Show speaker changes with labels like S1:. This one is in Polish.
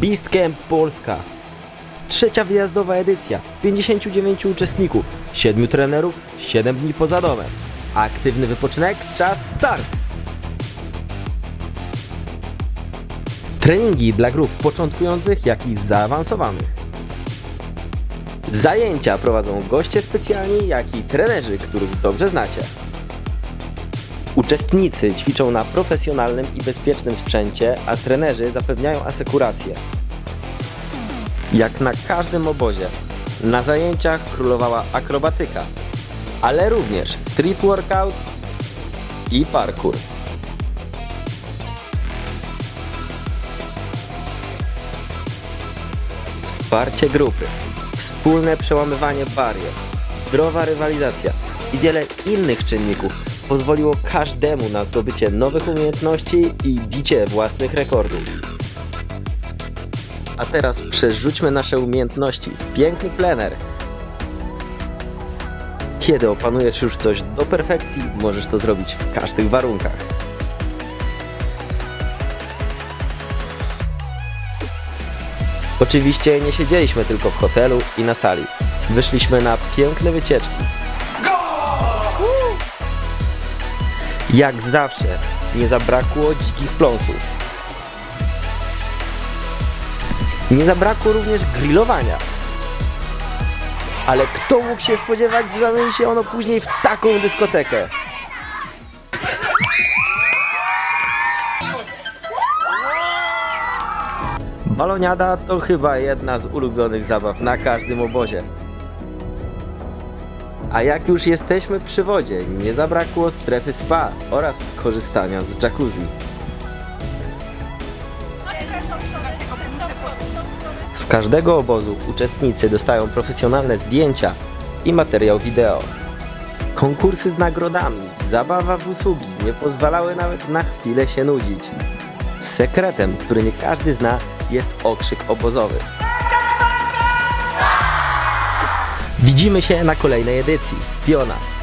S1: Beast Camp Polska. Trzecia wyjazdowa edycja. 59 uczestników, 7 trenerów, 7 dni poza domem. Aktywny wypoczynek, czas start! Treningi dla grup początkujących, jak i zaawansowanych. Zajęcia prowadzą goście specjalni, jak i trenerzy, których dobrze znacie. Uczestnicy ćwiczą na profesjonalnym i bezpiecznym sprzęcie, a trenerzy zapewniają asekurację. Jak na każdym obozie, na zajęciach królowała akrobatyka, ale również street workout i parkour. Wsparcie grupy, wspólne przełamywanie barier, zdrowa rywalizacja i wiele innych czynników pozwoliło każdemu na zdobycie nowych umiejętności i bicie własnych rekordów. A teraz przerzućmy nasze umiejętności w piękny plener. Kiedy opanujesz już coś do perfekcji, możesz to zrobić w każdych warunkach. Oczywiście nie siedzieliśmy tylko w hotelu i na sali. Wyszliśmy na piękne wycieczki. Jak zawsze nie zabrakło dzikich pląsów. Nie zabrakło również grillowania. Ale kto mógł się spodziewać, że zamieni się ono później w taką dyskotekę? Baloniada to chyba jedna z ulubionych zabaw na każdym obozie. A jak już jesteśmy przy wodzie, nie zabrakło strefy spa oraz korzystania z jacuzzi. Z każdego obozu uczestnicy dostają profesjonalne zdjęcia i materiał wideo. Konkursy z nagrodami, zabawa w usługi nie pozwalały nawet na chwilę się nudzić. Sekretem, który nie każdy zna, jest okrzyk obozowy. Widzimy się na kolejnej edycji. Piona.